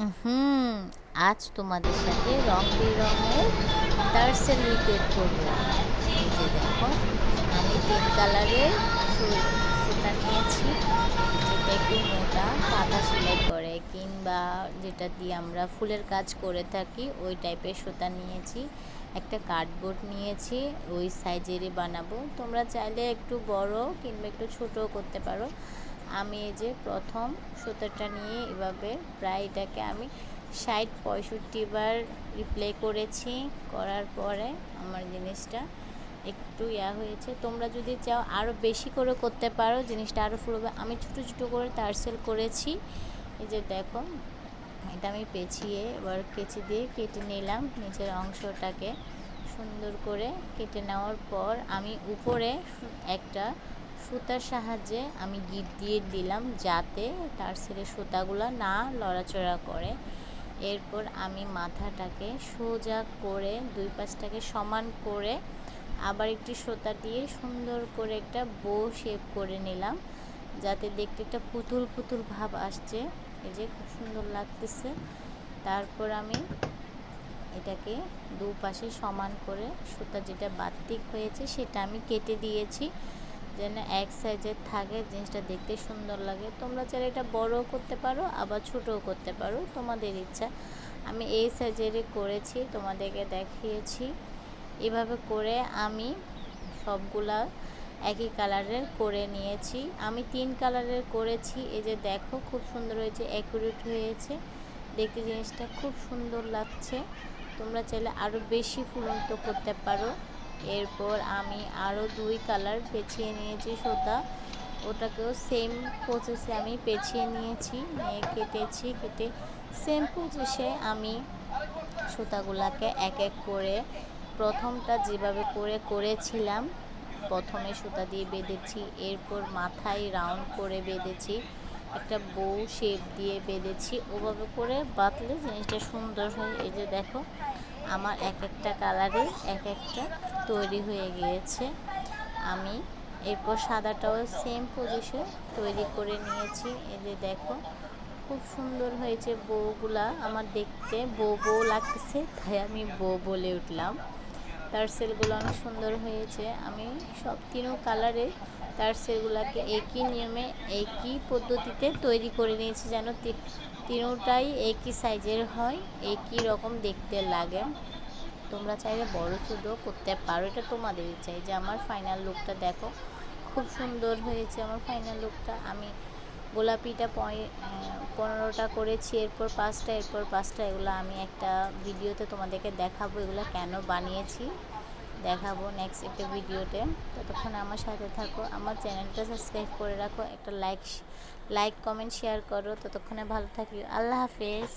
হুম আজ তোমাদের সাথে রং বেরঙের টার্সেল লিকুইড করব। যে দেখো, আমি তিন কালারের সুতা নিয়েছি। যেটা একটু মোটা, কাঁথা সেলাই করে, কিংবা যেটা দিয়ে আমরা ফুলের কাজ করে থাকি, ওই টাইপের সুতা নিয়েছি। একটা কার্ডবোর্ড নিয়েছি, ওই সাইজেরই বানাবো। তোমরা চাইলে একটু বড় কিংবা একটু ছোটও করতে পারো। আমি এই যে প্রথম সুতোটা নিয়ে এভাবে প্রায় এটাকে আমি ষাট পঁয়ষট্টি বার রিপ্লে করেছি, করার পরে আমার জিনিসটা একটু ইয়া হয়েছে। তোমরা যদি চাও আরও বেশি করে করতে পারো, জিনিসটা আরও ফুলবে আমি ছোটো ছোটো করে তারসেল করেছি। এই যে দেখো, এটা আমি পেঁচিয়ে এবার কেচি দিয়ে কেটে নিলাম নিচের অংশটাকে। সুন্দর করে কেটে নেওয়ার পর আমি উপরে একটা সুতার সাহায্যে আমি গিট দিয়ে দিলাম যাতে তার সেরে সুতাগুলো না লড়াচড়া করে। এরপর আমি মাথাটাকে সোজা করে দুই পাশটাকে সমান করে আবার একটি সুতা দিয়ে সুন্দর করে একটা বো শেপ করে নিলাম যাতে দেখতে একটা পুতুল পুতুল ভাব আসছে। এই যে খুব সুন্দর লাগতেছে। তারপর আমি এটাকে দুপাশে সমান করে সুতা যেটা বাতিক হয়েছে সেটা আমি কেটে দিয়েছি। যেন এক সাইজের থাকে, জিনিসটা দেখতে সুন্দর লাগে। তোমরা চাইলে এটা বড়ও করতে পারো, আবার ছোটও করতে পারো, তোমাদের ইচ্ছা। আমি এই সাইজেরই করেছি, তোমাদেরকে দেখিয়েছি। এভাবে করে আমি সবগুলা একই কালারের করে নিয়েছি। আমি তিন কালারের করেছি, এই যে দেখো খুব সুন্দর হয়েছে অ্যাকুরেট হয়েছে। দেখতে জিনিসটা খুব সুন্দর লাগছে। তোমরা চাইলে আরও বেশি ফুলন্ত করতে পারো। এরপর আমি আরও দুই কালার পেঁচিয়ে নিয়েছি সুতা ওটাকেও সেম প্রসেসে আমি পেঁচিয়ে নিয়েছি, নিয়ে কেটেছি, কেটে সেম প্রসেসে আমি সুতাগুলাকে এক এক করে প্রথমটা যেভাবে করে করেছিলাম, প্রথমে সুতা দিয়ে বেঁধেছি, এরপর মাথায় রাউন্ড করে বেঁধেছি, একটা বউ শেপ দিয়ে বেঁধেছি। ওভাবে করে বাঁধলে জিনিসটা সুন্দর হয়। এই যে দেখো আমার এক একটা কালারে এক একটা তৈরি হয়ে গিয়েছে। আমি এরপর সাদাটাও সেম পজিশন তৈরি করে নিয়েছি। যে দেখো, খুব সুন্দর হয়েছে বউগুলা। আমার দেখতে বউ বউ লাগতেছে, তাই আমি বউ বলে উঠলাম। তার সেলগুলো অনেক সুন্দর হয়েছে। আমি সব তিনও কালারে তার সেলগুলোকে একই নিয়মে, একই পদ্ধতিতে তৈরি করে নিয়েছি যেন তিনোটাই একই সাইজের হয়, একই রকম দেখতে লাগে। তোমরা চাইলে বড় ছোটো করতে পারো। এটা তোমাদের এই যে আমার ফাইনাল লুকটা দেখো, খুব সুন্দর হয়েছে আমার ফাইনাল লুকটা আমি গোলাপিটা পয় পনেরোটা করেছি, এরপর পাঁচটা এরপর পাঁচটা, এগুলো আমি একটা ভিডিওতে তোমাদেরকে দেখাবো এগুলো কেন বানিয়েছি। দেখাবো নেক্সট একটা ভিডিওতে। ততক্ষণ আমার সাথে থাকো, আমার চ্যানেলটা সাবস্ক্রাইব করে রাখো, একটা লাইক লাইক কমেন্ট শেয়ার করো। ততক্ষণে ভালো থাকি আল্লাহ হাফেজ।